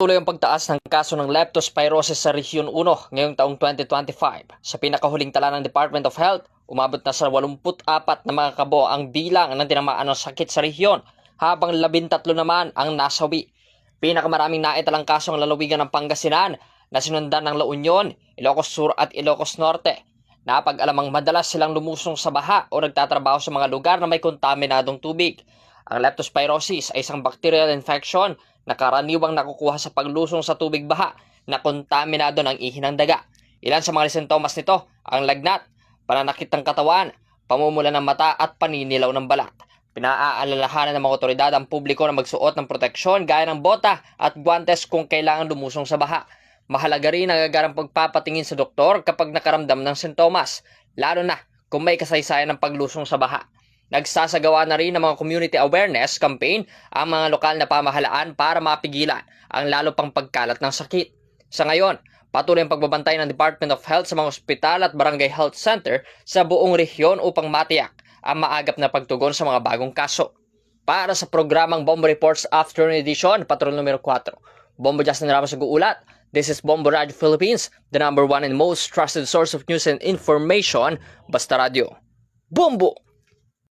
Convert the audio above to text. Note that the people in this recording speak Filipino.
Tuloy ang pagtaas ng kaso ng leptospirosis sa Region 1 ngayong taong 2025. Sa pinakahuling tala ng Department of Health, umabot na sa 84 na mga kabo ang bilang ng tinamaan ng sakit sa rehiyon, habang 13 naman ang nasawi. Pinakamaraming naitalang kaso ang lalawigan ng Pangasinan na sinundan ng La Union, Ilocos Sur at Ilocos Norte. Napag-alamang madalas silang lumusong sa baha o nagtatrabaho sa mga lugar na may kontaminadong tubig. Ang leptospirosis ay isang bacterial infection na karaniwang nakukuha sa paglusong sa tubig baha na kontaminado ng ihi ng daga. Ilan sa mga sintomas nito ang lagnat, pananakit ng katawan, pamumula ng mata at paninilaw ng balat. Pinaaalalahanan ng mga otoridad ang publiko na magsuot ng proteksyon gaya ng bota at guantes kung kailangan lumusong sa baha. Mahalaga rin ang agarang pagpapatingin sa doktor kapag nakaramdam ng sintomas, lalo na kung may kasaysayan ng paglusong sa baha. Nagsasagawa na rin ng mga community awareness campaign ang mga lokal na pamahalaan para mapigilan ang lalo pang pagkalat ng sakit. Sa ngayon, patuloy ang pagbabantay ng Department of Health sa mga ospital at barangay health center sa buong rehiyon upang matiyak ang maagap na pagtugon sa mga bagong kaso. Para sa programang Bombo Reports Afternoon Edition, Patrol numero 4, Bombo Justin Ramos nag-uulat. This is Bombo Radio Philippines, the number one and most trusted source of news and information, Basta Radio. Bombo!